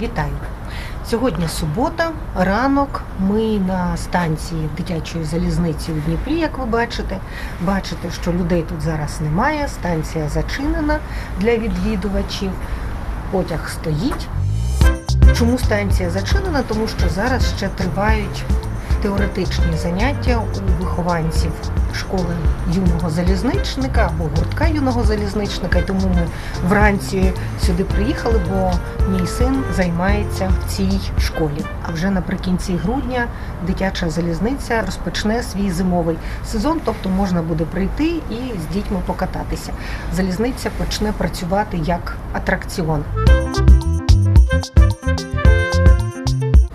Вітаю! Сьогодні субота, ранок. Ми на станції дитячої залізниці у Дніпрі, як ви бачите. Бачите, що людей тут зараз немає. Станція зачинена для відвідувачів. Потяг стоїть. Чому станція зачинена? Тому що зараз ще тривають теоретичні заняття у вихованців школи юного залізничника або гуртка юного залізничника. І тому ми вранці сюди приїхали, бо мій син займається в цій школі. А вже наприкінці грудня дитяча залізниця розпочне свій зимовий сезон, тобто можна буде прийти і з дітьми покататися. Залізниця почне працювати як атракціон.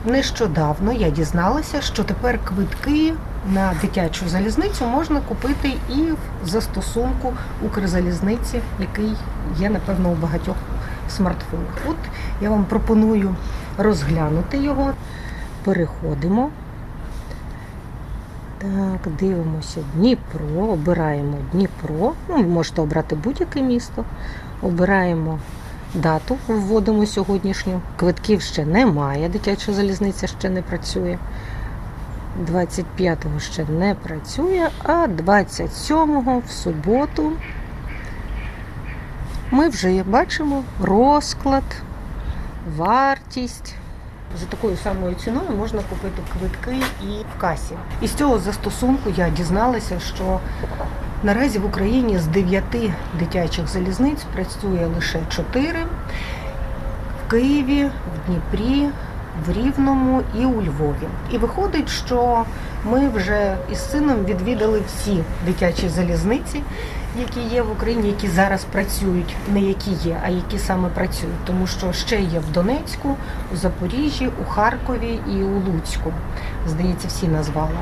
Нещодавно я дізналася, що тепер квитки на дитячу залізницю можна купити і в застосунку Укрзалізниці, який є, напевно, у багатьох смартфонах. От я вам пропоную розглянути його. Переходимо. Так, дивимося Дніпро, обираємо Дніпро. Ну, можете обрати будь-яке місто. Обираємо дату, вводимо сьогоднішню. Квитків ще немає, дитяча залізниця ще не працює. 25-го ще не працює, а 27-го в суботу ми вже бачимо розклад, вартість. За такою самою ціною можна купити квитки і в касі. І з цього застосунку я дізналася, що наразі в Україні з 9 дитячих залізниць працює лише 4 в Києві, в Дніпрі, в Рівному і у Львові. І виходить, що ми вже із сином відвідали всі дитячі залізниці, які є в Україні, які зараз працюють, не які є, а які саме працюють, тому що ще є в Донецьку, у Запоріжжі, у Харкові і у Луцьку. Здається, всі назвала.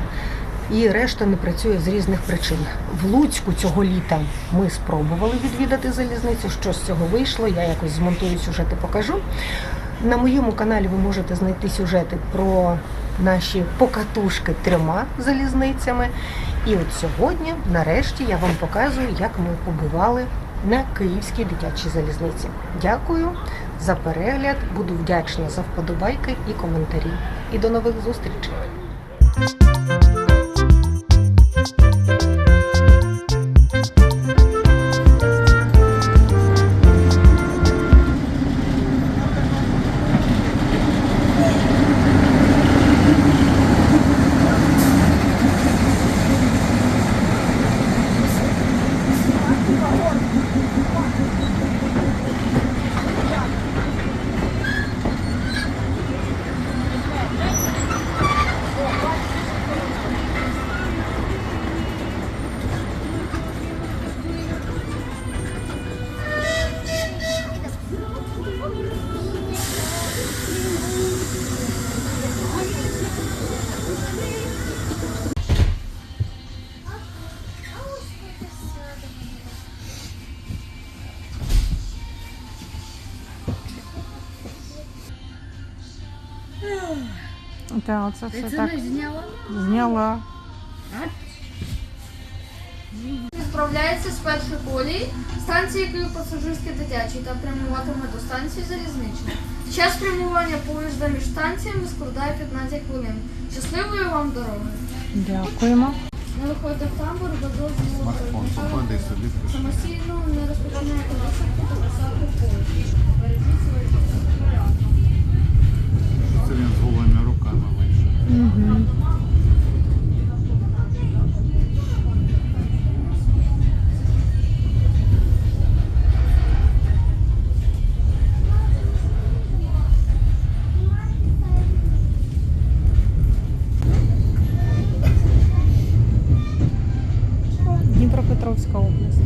І решта не працює з різних причин. В Луцьку цього літа ми спробували відвідати залізницю. Що з цього вийшло? Я якось змонтую сюжет і покажу. На моєму каналі ви можете знайти сюжети про наші покатушки трьома залізницями. І от сьогодні, нарешті, я вам показую, як ми побували на Київській дитячій залізниці. Дякую за перегляд. Буду вдячна за вподобайки і коментарі. І до нових зустрічей! Так, це Ти все це так зняла? зняла. Відправляється з першої колії станції Київ пасажирський дитячий та прямуватиме до станції залізничної. Час прямування поїзда між станціями складає 15 хвилин. Щасливої вам дороги! Дякуємо. Не виходьте в табор до дозволу самостійно не розпочинайте висадку та посадку в поїзді. Бережіть свої Це він з голими руками вийшов. Дніпропетровська область.